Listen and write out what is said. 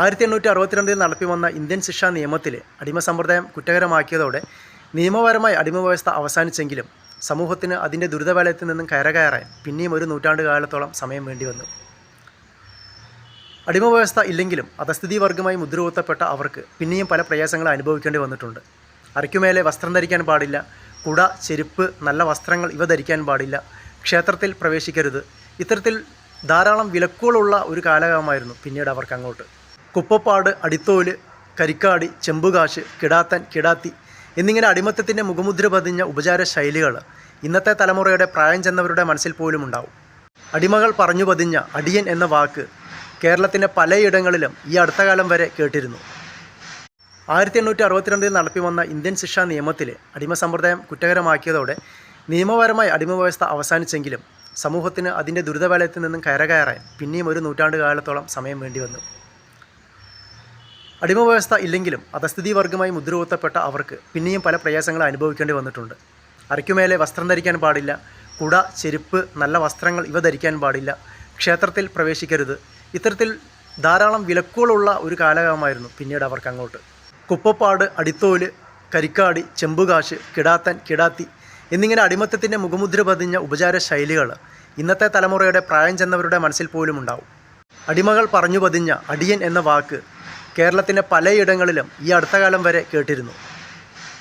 ആയിരത്തി എണ്ണൂറ്റി അറുപത്തിരണ്ടിൽ നടപ്പി വന്ന ഇന്ത്യൻ ശിക്ഷാ നിയമത്തിൽ അടിമ സമ്പ്രദായം കുറ്റകരമാക്കിയതോടെ നിയമപരമായി അടിമ വ്യവസ്ഥ അവസാനിച്ചെങ്കിലും സമൂഹത്തിന് അതിന്റെ ദുരിതവലയത്തിൽ നിന്നും കയറകയറാൻ പിന്നെയും ഒരു നൂറ്റാണ്ട് കാലത്തോളം സമയം വേണ്ടി വന്നു അടിമ വ്യവസ്ഥ ഇല്ലെങ്കിലും അധസ്ഥിതി വർഗമായി മുദ്രകുത്തപ്പെട്ട അവർക്ക് പിന്നെയും പല പ്രയാസങ്ങൾ അനുഭവിക്കേണ്ടി വന്നിട്ടുണ്ട്. അരയ്ക്കുമേലെ വസ്ത്രം ധരിക്കാൻ പാടില്ല കുട ചെരുപ്പ് നല്ല വസ്ത്രങ്ങൾ ഇവ ധരിക്കാൻ പാടില്ല ക്ഷേത്രത്തിൽ പ്രവേശിക്കരുത്. ഇത്തരത്തിൽ ധാരാളം വിലക്കുകളുള്ള ഒരു കാലഘട്ടമായിരുന്നു പിന്നീട് അവർക്ക് അങ്ങോട്ട് കുപ്പപ്പാട് അടിത്തോൽ കരിക്കാടി ചെമ്പുകാശ് കിടാത്തൻ കിടാത്തി എന്നിങ്ങനെ അടിമത്തത്തിന്റെ മുഖമുദ്ര പതിഞ്ഞ ഉപചാര ശൈലികൾ ഇന്നത്തെ തലമുറയുടെ പ്രായം ചെന്നവരുടെ മനസ്സിൽ പോലും ഉണ്ടാവും. അടിമകൾ പറഞ്ഞു പതിഞ്ഞ അടിയൻ എന്ന വാക്ക് കേരളത്തിന്റെ പലയിടങ്ങളിലും ഈ അടുത്ത കാലം വരെ കേട്ടിരുന്നു. ആയിരത്തി എണ്ണൂറ്റി അറുപത്തിരണ്ടിൽ നടപ്പി വന്ന ഇന്ത്യൻ ശിക്ഷാ നിയമത്തിൽ അടിമ സമ്പ്രദായം കുറ്റകരമാക്കിയതോടെ നിയമപരമായി അടിമ വ്യവസ്ഥ അവസാനിച്ചെങ്കിലും സമൂഹത്തിന് അതിന്റെ ദുരിതവലയത്തിൽ നിന്നും കയറകയറാൻ പിന്നെയും ഒരു നൂറ്റാണ്ട് കാലത്തോളം സമയം വേണ്ടി വന്നു അടിമ വ്യവസ്ഥ ഇല്ലെങ്കിലും അധസ്ഥിതി വർഗമായി മുദ്രകുത്തപ്പെട്ട അവർക്ക് പിന്നെയും പല പ്രയാസങ്ങൾ അനുഭവിക്കേണ്ടി വന്നിട്ടുണ്ട്. അരയ്ക്കുമേലെ വസ്ത്രം ധരിക്കാൻ പാടില്ല. കുട ചെരുപ്പ് നല്ല വസ്ത്രങ്ങൾ ഇവ ധരിക്കാൻ പാടില്ല. ക്ഷേത്രത്തിൽ പ്രവേശിക്കരുത്. ഇത്തരത്തിൽ ധാരാളം വിലക്കുകളുള്ള ഒരു കാലഘട്ടമായിരുന്നു പിന്നീട് അവർക്ക് അങ്ങോട്ട്. കുപ്പപ്പാട് അടിത്തോൽ കരിക്കാടി ചെമ്പുകാശ് കിടാത്തൻ കിടാത്തി എന്നിങ്ങനെ അടിമത്തത്തിന്റെ മുഖമുദ്ര പതിഞ്ഞ ഉപചാര ശൈലികൾ ഇന്നത്തെ തലമുറയുടെ പ്രായം ചെന്നവരുടെ മനസ്സിൽ പോലും ഉണ്ടാവും. അടിമകൾ പറഞ്ഞു പതിഞ്ഞ അടിയൻ എന്ന വാക്ക് കേരളത്തിന്റെ പലയിടങ്ങളിലും ഈ അടുത്ത കാലം വരെ കേട്ടിരുന്നു.